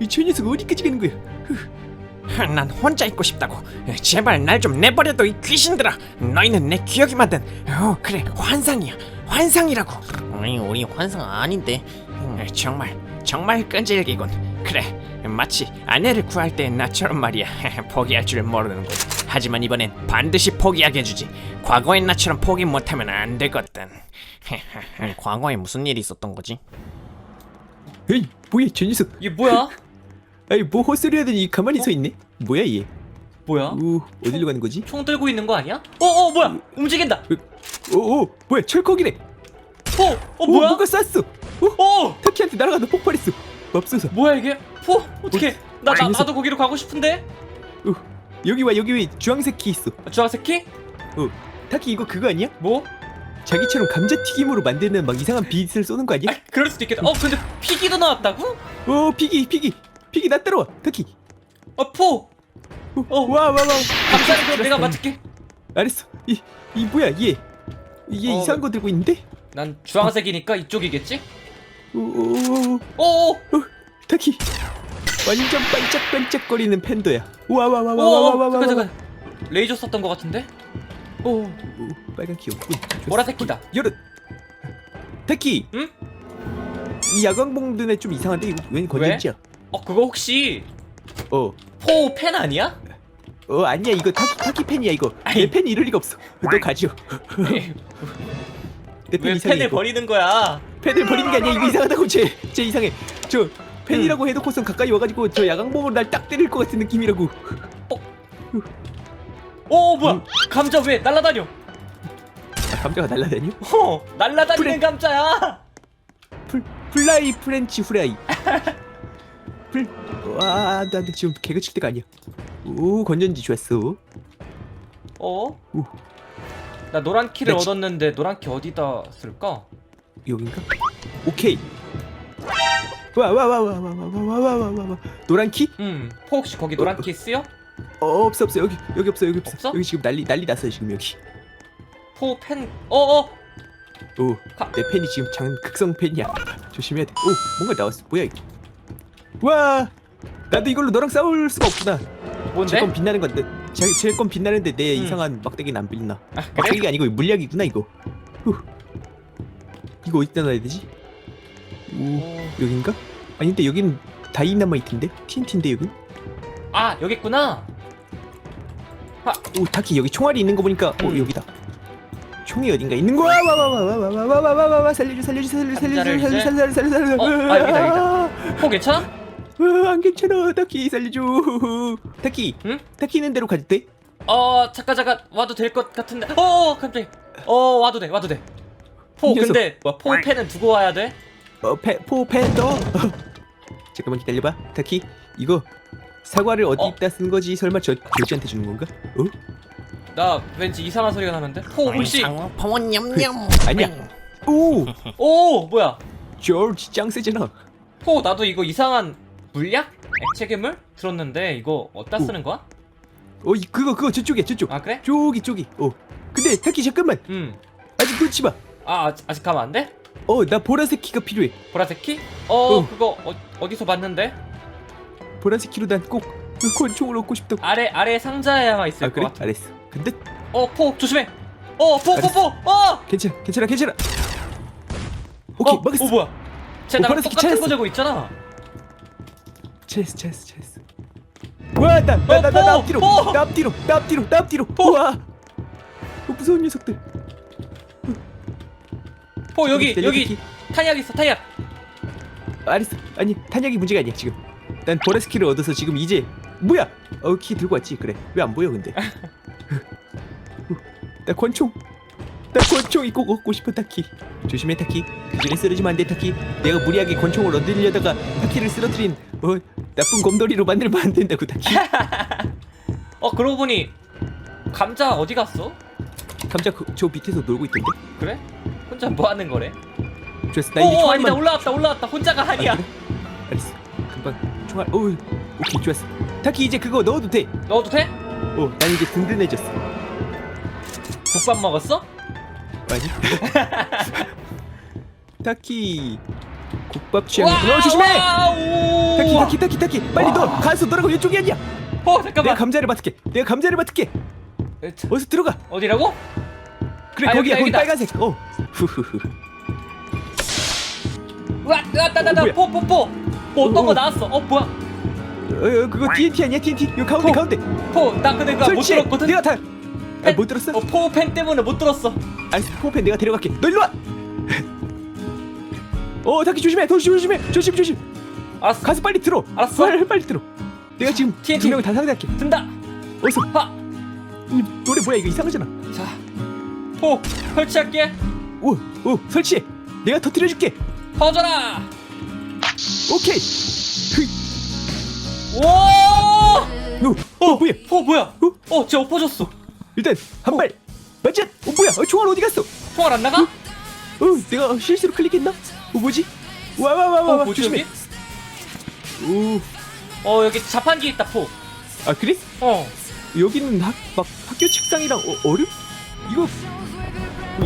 이저 녀석 어디까지 가는 거야? 난 혼자 있고 싶다고. 제발 날 좀 내버려둬 이 귀신들아. 너희는 내 기억이 만든 어 그래 환상이야. 환상이라고. 아니 우리 환상 아닌데. 정말 정말 끈질기군. 그래 마치 아내를 구할 때 나처럼 말이야. 포기할 줄 모르는 군. 하지만 이번엔 반드시 포기하게 해주지. 과거의 나처럼 포기 못하면 안 되거든. 과거에 무슨 일이 있었던 거지? 에이 뭐야 저 녀석? 이게 뭐야? 아이 뭐 헛소리 하더니 가만히 서 있네. 뭐야 얘? 뭐야? 오 어디로 가는 거지? 총 들고 있는 거 아니야? 어, 어, 뭐야? 움직인다. 오오 뭐야 철컥이네. 포, 어, 오 뭐야? 뭐가 쐈어? 어 어, 타키한테 날아가다 폭발했어. 맙소사. 뭐야 이게? 포, 어떻게? 나, 나. 나도 거기로 가고 싶은데. 어, 여기 와 여기 왜 주황색 키 있어? 주황색 키? 어 타키 이거 그거 아니야? 뭐? 자기처럼 감자튀김으로 만드는 막 이상한 빛을 쏘는 거 아니야? 아, 그럴 수도 있겠다. 어, 근데 피기도 나왔다고? 오 피기 피기 피기 나 따라와 터키 어, 포. 어. 와와와 감사해. 내가 맞을게. 알았어 이, 이 뭐야 얘 이게 어. 이상한 거 들고 있는데? 난 주황색이니까 이쪽이겠지? 오오오 오, 터키 완전 반짝반짝거리는 팬더야 와와와와와와와 오, 레이저 썼던 것 같은데? 오, 오, 빨간 키 없군. 보라색 키다. 열어. 타키. 응? 이 야광봉드네 좀 이상한데 이거 웬 건전지야? 어, 그거 혹시 어. 포펜 아니야? 어 아니야 이거 타키 타키 펜이야 이거. 아이. 내 펜이 이럴 리가 없어. 너 가지요. 내펜왜 이상해. 펜을 이거. 버리는 거야? 펜을 버리는 게 아니야 이거 이상하다고 쟤. 쟤 이상해. 저 펜이라고 음. 해놓고선 가까이 와가지고 저 야광봉으로 날 딱 때릴 것 같은 느낌이라고. 오, 뭐야? 음. 감자 왜 날라다녀? 아, 감자가 날라다녀? 어, 날라다니는 그래. 감자야. 풀 플라이 프렌치 후라이. 풀. 와, 나, 나 지금 개그 칠 때가 아니야. 오, 건전지 좋았어. 어? 오. 나 노란 키를 나 지- 얻었는데 노란 키 어디다 쓸까? 여긴가? 오케이. 와, 와, 와, 와, 와, 와, 와, 와, 와, 와, 와, 와. 노란 키? 음, 포 혹시 거기 노란 키 쓰여? 어, 없어, 없어. 여기, 여기 없어, 여기 없어. 없어? 여기 지금 난리, 난리 났어요, 지금 여기. 포 펜, 어, 어, 오, 가- 내 펜이 지금 장 극성 펜이야. 조심해야 돼. 오, 뭔가 나왔어. 뭐야 이거? 와, 나도 이걸로 너랑 싸울 수가 없구나. 뭔데? 제건 빛나는 건데, 제건 빛나는데 내 음. 이상한 막대기는 안 빛나. 아, 그래? 막대기가 아니고 물약이구나 이거. 후. 이거 어디다 놔야 되지? 오, 오. 여긴가? 아닌데 여긴 다이나마이트인데? TNT인데 여긴? 아, 여기 있구나. 오, 타키 여기 총알이 있는 거 보니까 오 음. 여기다. 총이 어딘가 있는 거야. 와와와와와와와와와와 살려줘 살려줘 살려줘 살려줘 감자를 살려줘 이제- 살려줘 살려줘 살려줘. 어, 아, 여기다, 여기다. 포 괜찮아? 아, 안 괜찮아. 타키 살려줘. 타키. 응? 타키 있는 대로 가도 돼? 어, 잠깐 잠깐 와도 될 것 같은데. 어, 어, 갑자기. 어, 와도 돼, 와도 돼. 포 이 녀석. 근데 뭐, 포 펜은 두고 와야 돼? 어, 페, 포 팬더. 잠깐만 기다려봐. 타키. 이거 사과를 어디 어? 있다 쓴 거지? 설마 저 조지한테 주는 건가? 어? 나 왠지 이상한 소리가 나는데. 포 혹시? 상어포 냠냠. 아니야. 오, 오, 뭐야? 조지 짱 세잖아. 포 나도 이거 이상한 물약? 액체 괴물 들었는데 이거 어디다 오. 쓰는 거야? 어, 이, 그거 그거 저쪽이야 저쪽. 아 그래? 저기 저기. 어. 근데 타키 잠깐만. 음. 아직 놓지 마. 아 아직, 아직 가면 안 돼? 어, 나 보라색 키가 필요해. 보라색 키? 어, 어. 그거 어, 어디서 봤는데? 보라색 키로 난 꼭 권총을 얻고 싶다고. 아래 아래 상자에 아마 있을 아, 것 그래? 같아. 알았어. 근데 어포 조심해. 어포 포 알았어. 포. 어. 괜찮아, 괜찮아, 괜찮아. 오케이, 어, 먹었어. 어 뭐야? 쟤 어, 나랑 똑같은. 거 들고 있잖아. 체스, 체스, 체스. 와, 나, 나, 나, 나, 나 어, 앞뒤로, 어. 나 앞뒤로, 나 앞뒤로, 나 앞뒤로. 어. 와, 어, 무서운 녀석들. 포 여기 여기. 탄약 있어 탄약. 알았어. 아니, 탄약이 문제가 아니야 지금. 난 보라색 키를 얻어서 지금 이제 뭐야? 어, 키 들고 왔지. 그래. 왜 안 보여 근데? 나 권총. 나 권총 이 꼭 얻고 싶어 타키. 조심해 타키. 그 전에 쓰러지면 안돼 타키. 내가 무리하게 권총을 얻으려다가 타키를 쓰러뜨린 어 나쁜 곰돌이로 만들면 안 된다고 타키. 어 그러고 보니 감자 어디 갔어? 감자 그, 저 밑에서 놀고 있던데. 그래? 혼자 뭐 하는 거래? 좋았어. 나 이제 오 아니다 총알만. 올라왔다 올라왔다 혼자가 아니야. 아, 그래? 알았어. 금방 총알. 어, 오케이 좋았어. 타키 이제 그거 넣어도 돼. 넣어도 돼? 어, 난 이제 든든해졌어. 국밥 먹었어? 아니. 타키 국밥 취향이구나 어, 조심해 와우! 타키 타키 타키 타키 빨리 너 가서 너라고 이쪽이 아니야 어 내가 잠깐만. 감자를 맡을게 내가 감자를 맡을게 에, 자, 어서 들어가 어디라고? 그래 아, 거기야 여기다, 거기 여기다. 빨간색 어 후후후 와, 나나나나 어, 뭐야? 포 포 포. 뭐 어떤 어, 거 어. 나왔어? 어 뭐야? 어, 어, 그거 TNT 아니야 TNT 이거 가운데 어. 가운데 포, 나 근데 그거 못 설치해 들었거든. 내가 다 아, 못 들었어? 어, 포펜 때문에 못 들었어. 알았어 포펜 내가 데려갈게 너 일로 와 어, 타키 조심해, 더 조심해, 조심, 조심. 알았어. 가서 빨리 들어. 알았어. 빨리, 빨리 들어. 내가 지금 TNT. 두 명을 다 상대할게. 든다. 어서. 하. 이 노래 뭐야 이거 이상하잖아. 자, 포 설치할게. 오, 오, 설치해. 내가 터뜨려줄게. 퍼져라. 오케이. 오! 오, 어, 뭐야? 포 뭐야? 어? 어, 쟤 엎어졌어. 일단 한 발. 맞아. 어, 뭐야? 어, 총알 어디 갔어? 총알 안 나가? 어, 내가 실수로 클릭했나? 어, 뭐지? 와, 와, 와, 와, 어, 와. 뭐지 조심해. 여기? 오, 어, 여기 자판기 있다, 포. 아 그래? 어. 여기는 학, 막 학교 책상이랑 어, 얼음? 이거 뭐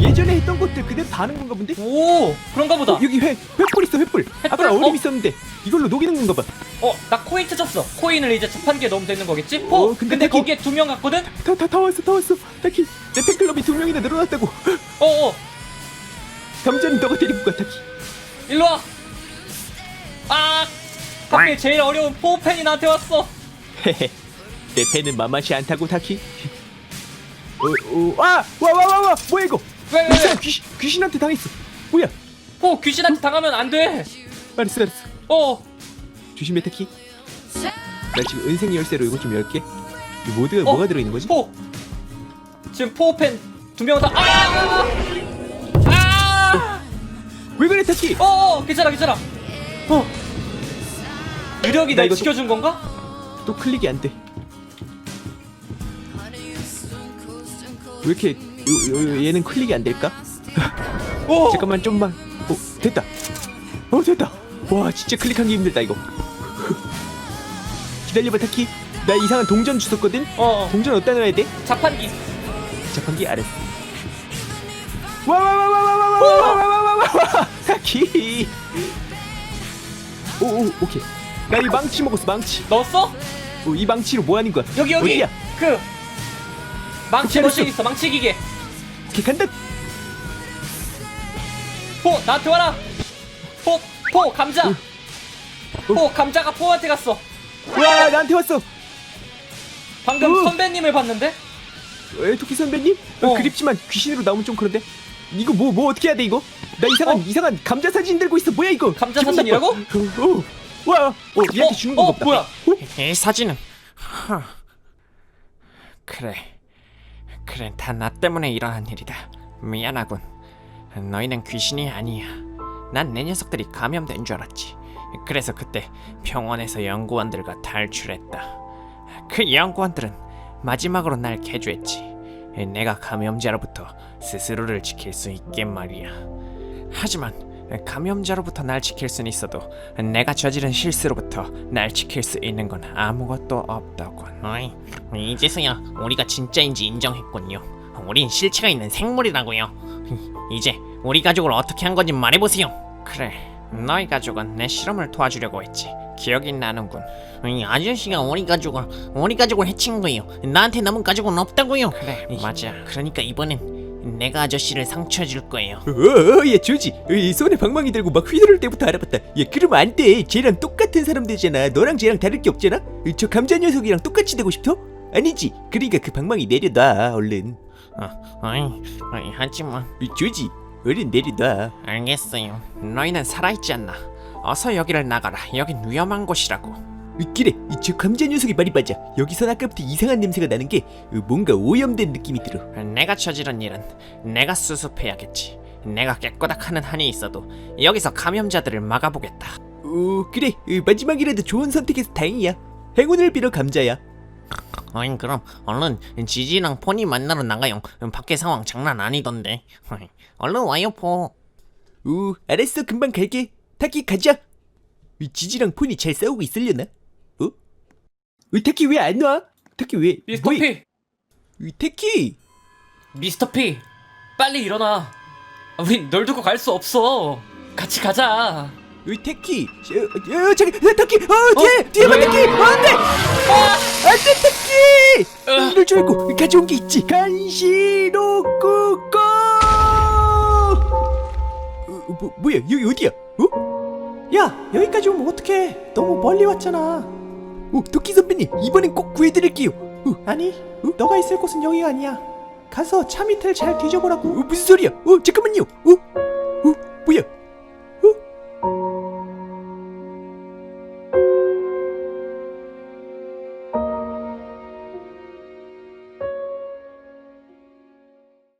예전에 했던 것들 그대로 다 하는 건가 본데? 오, 그런가 보다. 어, 여기 회 횃불 있어 횃불. 아까 얼음 어? 있었는데 이걸로 녹이는 건가 봐. 어, 나 코인 찾았어. 코인을 이제 자판기에 넣으면 되는 거겠지? 포. 어, 근데 근데, 거기- 거기에 두 명 갔거든? 다 다 다 왔어 다 왔어. 타키 내 팬클럽이 두 명이나 늘어났다고. 어, 어. 감자는 너가 데리고 가 타키. 일로 와. 아! 하필 제일 어려운 포펜이 나한테 왔어. 헤헤. 내 팬은 만만치 않다고 타키. 어, 어, 아, 와, 와, 와, 와, 뭐야 이거? 왜, 왜, 왜? 귀신, 귀신한테 당했어. 뭐야? 포 귀신한테 당하면 안 돼. 알았어, 알았어. 어. 조심해 타키. 나 지금 은색 열쇠로 이거 좀 열게. 이 모드가 어? 뭐가 들어있는 거지? 포. 지금 포펜 두 명 다. 아! 아! 왜 그래 타키? 어, 어, 괜찮아, 괜찮아. 어. 유력이 나 날 이거 지켜준 건가? 또 클릭이 안 돼. 왜 이렇게 요, 요, 요, 얘는 클릭이 안 될까? 오. 잠깐만 좀만. 어 됐다. 어 됐다. 와 진짜 클릭하기 힘들다 이거. 기다려봐 타키. 나 이상한 동전 주웠거든. 어, 어. 동전 어디다 넣어야 돼? 자판기. 자판기 알았어. 와와와와와와와와와와와 타키. 오오 오케이. 나 이 망치 먹었어 망치. 넣었어? 어, 이 망치로 뭐 하는 거야? 여기 여기. 어디야? 그 망치 머신 알았어. 있어. 망치 기계. 간다. 포 나한테 와라. 포, 포 감자. 포 감자가 포한테 갔어. 와 나한테 왔어. 방금 어. 선배님을 봤는데? 에 토끼 선배님? 어, 어. 그립지만 귀신으로 나오면 좀 그런데. 이거 뭐 뭐 어떻게 해야 돼 이거? 나 이상한 어? 이상한 감자 사진 들고 있어. 뭐야 이거? 감자 기분 사진이라고? 나빠. 어, 어. 와, 어 얘한테 주는 건가 어. 뭐야? 어? 이 사진은 하... 그래 그래 다 나 때문에 일어난 일이다. 미안하군. 너희는 귀신이 아니야. 난 내 녀석들이 감염된 줄 알았지. 그래서 그때 병원에서 연구원들과 탈출했다. 그 연구원들은 마지막으로 날 개조했지. 내가 감염자로부터 스스로를 지킬 수 있게 말이야. 하지만 감염자로부터 날 지킬 수는 있어도 내가 저지른 실수로부터 날 지킬 수 있는 건 아무것도 없다군. 어이, 이제서야 우리가 진짜인지 인정했군요. 우린 실체가 있는 생물이라고요. 이제 우리 가족을 어떻게 한 건지 말해보세요. 그래, 너희 가족은 내 실험을 도와주려고 했지. 기억이 나는군. 이 아저씨가 우리 가족을 우리 가족을 해친 거예요. 나한테 남은 가족은 없다고요. 그래, 맞아. 그러니까 이번엔 내가 아저씨를 상처 줄 거예요. 어, 얘 조지. 어, 이 손에 방망이 들고 막 휘두를 때부터 알아봤다. 얘 그러면 안 돼. 쟤랑 똑같은 사람 되잖아. 너랑 쟤랑 다를 게 없잖아. 어, 저 감자 녀석이랑 똑같이 되고 싶어? 아니지. 그러니까 그 방망이 내려놔, 얼른. 어, 어이, 어이, 하지만 어, 조지, 얼른 내려놔. 알겠어요. 너희는 살아있지 않나? 어서 여기를 나가라. 여긴 위험한 곳이라고. 어, 그래, 이저 감자 녀석이 말이 맞아. 여기선 아까부터 이상한 냄새가 나는 게 어, 뭔가 오염된 느낌이 들어. 내가 저지른 일은 내가 수습해야겠지. 내가 깨꼬닥하는 한이 있어도 여기서 감염자들을 막아보겠다. 어, 그래. 어, 마지막이라도 좋은 선택해서 다행이야. 행운을 빌어 감자야. 어이, 그럼 얼른 지지랑 폰이 만나러 나가요. 밖에 상황 장난 아니던데. 어이, 얼른 와요, 포. 오, 알았어. 금방 갈게. 타키 가자. 이 지지랑 폰이 잘 싸우고 있으려나? 어? 어 타키 왜안 와? 타키 왜? 미스터 뭐해? P. 이 타키. 미스터 P. 빨리 일어나. 우린 널 두고 갈 수 없어. 같이 가자. 어, 테키 어, 어, 저기 어, 테키 어 뒤에 뒤에 봐 테키 어, 안돼 안돼 테키 이럴 줄 알고 가져온 게 있지 간시로쿠꺼 어, 뭐, 뭐야 여기 어디야 어? 야 여기까지 오면 어떡해 너무 멀리 왔잖아 어 토끼 선배님 이번엔 꼭 구해드릴게요. 어, 아니 너가 있을 곳은 여기가 아니야. 가서 차 밑을 잘 뒤져보라고. 어, 무슨 소리야? 어 잠깐만요. 어? 어 뭐야